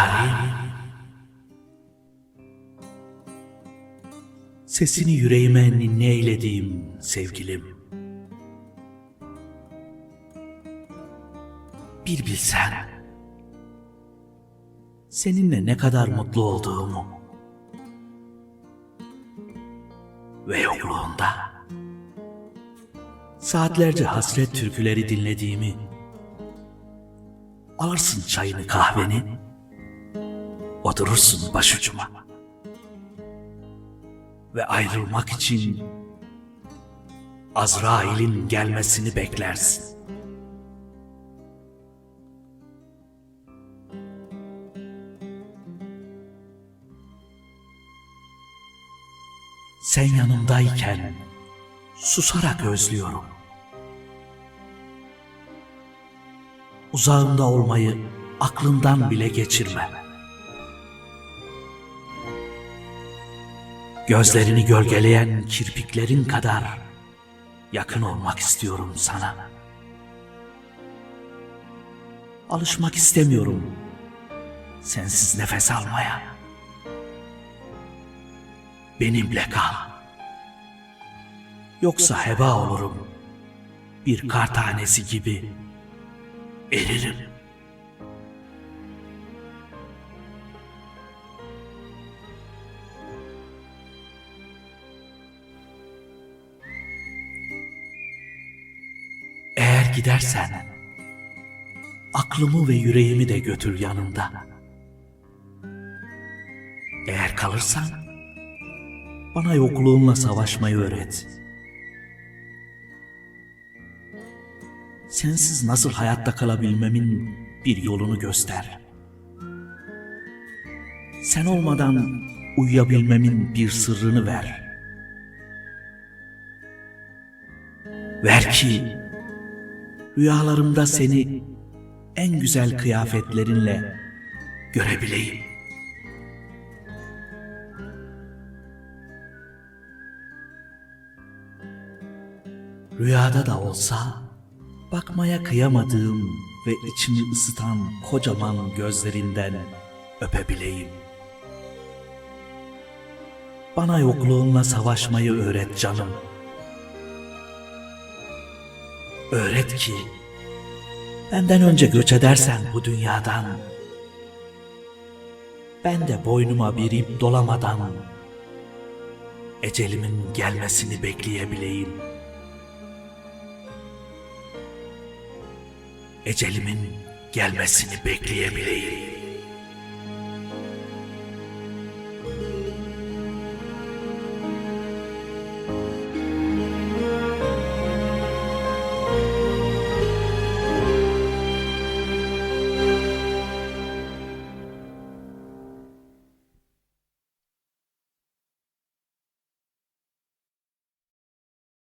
yarim. Sesini yüreğime nineylediğim sevgilim. Bir bilsen seninle ne kadar mutlu olduğumu ve yokluğunda saatlerce hasret türküleri dinlediğimi alırsın çayını kahveni oturursun başucuma ve ayrılmak için Azrail'in gelmesini beklersin. Sen yanımdayken susarak özlüyorum. Uzağımda olmayı aklından bile geçirme. Gözlerini gölgeleyen kirpiklerin kadar yakın olmak istiyorum sana. Alışmak istemiyorum sensiz nefes almaya. Benimle kal. Yoksa heba olurum. Bir kar tanesi gibi eririm. Gidersen aklımı ve yüreğimi de götür yanında. Eğer kalırsan bana yokluğunla savaşmayı öğret. Sensiz nasıl hayatta kalabilmemin bir yolunu göster. Sen olmadan uyuyabilmemin bir sırrını ver. Ver ki rüyalarımda seni en güzel kıyafetlerinle görebileyim. Rüyada da olsa bakmaya kıyamadığım ve içimi ısıtan kocaman gözlerinden öpebileyim. Bana yokluğunla savaşmayı öğret canım. Öğret ki benden önce göç edersen bu dünyadan ben de boynuma bir ip dolamadan ecelimin gelmesini bekleyebileyim. Ecelimin gelmesini bekleyebileyim.